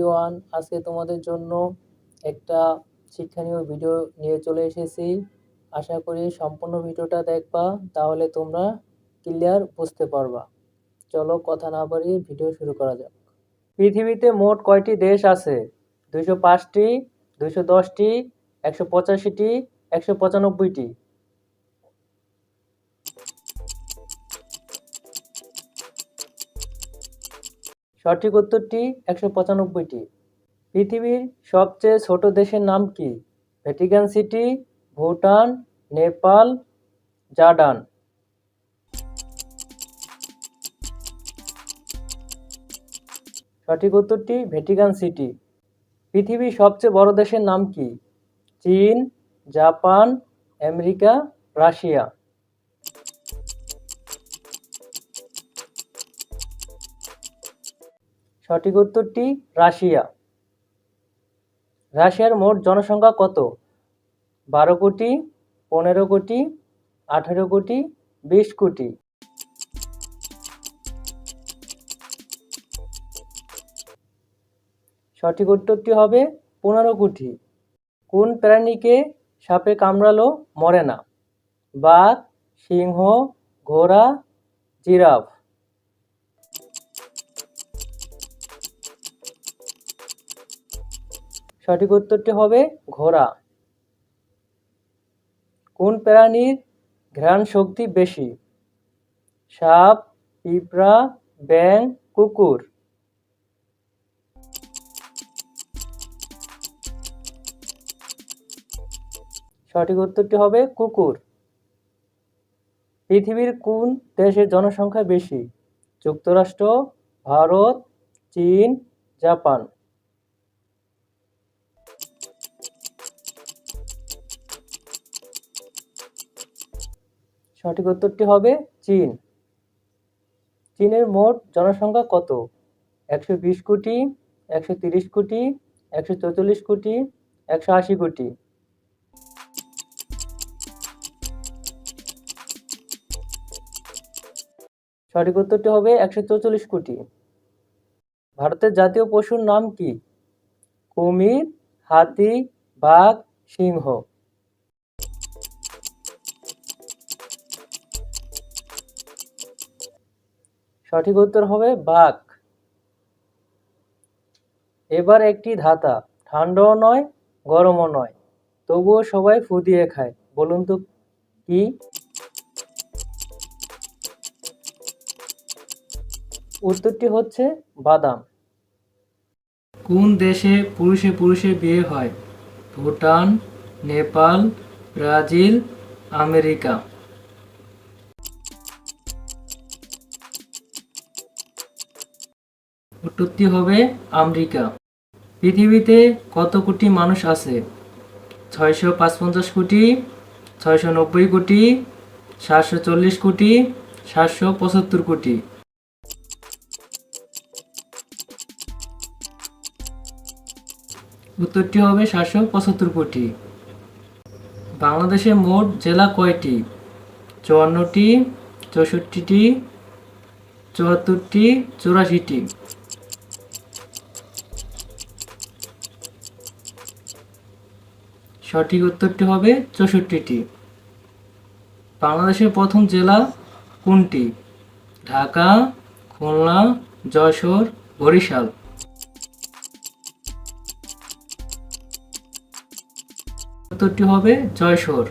Everyone আজকে তোমাদের জন্য একটা শিক্ষণীয় ভিডিও নিয়ে চলে এসেছি। আশা করি সম্পূর্ণ ভিডিওটা দেখবা, তাহলে তোমরা ক্লিয়ার বুঝতে পারবা। চলো কথা না বাড়িয়ে ভিডিও শুরু করা যাক। পৃথিবীতে মোট কয়টি দেশ আছে? দুইশো পাঁচটি, দুইশো দশটি, একশো পঁচাশিটি, একশো পঁচানব্বইটি। সঠিক উত্তরটি একশো পঁচানব্বইটি। পৃথিবীর সবচেয়ে ছোট দেশের নাম কি? Vatican City, Bhutan, Nepal, Jordan. সঠিক উত্তরটি ভ্যাটিকান সিটি। পৃথিবীর সবচেয়ে বড় দেশের নাম কি? চীন, জাপান, আমেরিকা, রাশিয়া। সঠিক উত্তরটি রাশিয়া। রাশিয়ার মোট জনসংখ্যা কত? বারো কোটি, পনেরো কোটি, আঠেরো কোটি, বিশ কোটি। সঠিক উত্তরটি হবে পনেরো কোটি। কোন প্রাণীকে সাপে কামড়ালো মরে না? বাঘ, সিংহ, ঘোড়া, জিরাফ। সঠিক উত্তরটি হবে ঘোড়া। কোন প্রাণীর ঘ্রাণ শক্তি বেশি? সাপ, পিঁপড়া ব্যাং কুকুর। সঠিক উত্তরটি হবে কুকুর। পৃথিবীর কোন দেশের জনসংখ্যা বেশি? যুক্তরাষ্ট্র, ভারত, চীন, জাপান। সঠিক উত্তরটি হবে চীন। চীনের মোট জনসংখ্যা কত? একশো বিশ কোটি, একশো তিরিশ কোটি, একশো চৌচল্লিশ কোটি, একশো আশি কোটি। সঠিক উত্তরটি হবে একশো চৌচল্লিশ কোটি। ভারতের জাতীয় পশুর নাম কি? কুমির, হাতি, বাঘ, সিংহ। সঠিক উত্তর হবে বাঘ। এবার একটি ধাতা ঠান্ডাও নয়, গরমও নয়, তবুও সবাই ফু দিয়ে খায়। বলুন তো কি? উত্তরটি হচ্ছে বাদাম। কোন দেশে পুরুষে পুরুষে বিয়ে হয়? Bhutan, Nepal, Brazil, America. উত্তরটি হবে আমেরিকা। পৃথিবীতে কত কোটি মানুষ আছে? ছয়শো পাঁচপঞ্চাশ কোটি, ছয়শো নব্বই কোটি, সাতশো চল্লিশ কোটি, সাতশো পঁচাত্তর কোটি। উত্তরটি হবে সাতশো পঁচাত্তর কোটি। বাংলাদেশে মোট জেলা কয়টি? চুয়ান্নটি, চৌষট্টিটি, চুয়াত্তরটি, চুরাশিটি। সঠিক উত্তরটি হবে চৌষট্টিটি। বাংলাদেশের প্রথম জেলা কোনটি? ঢাকা, খুলনা, যশোর, বরিশাল। উত্তরটি হবে যশোর।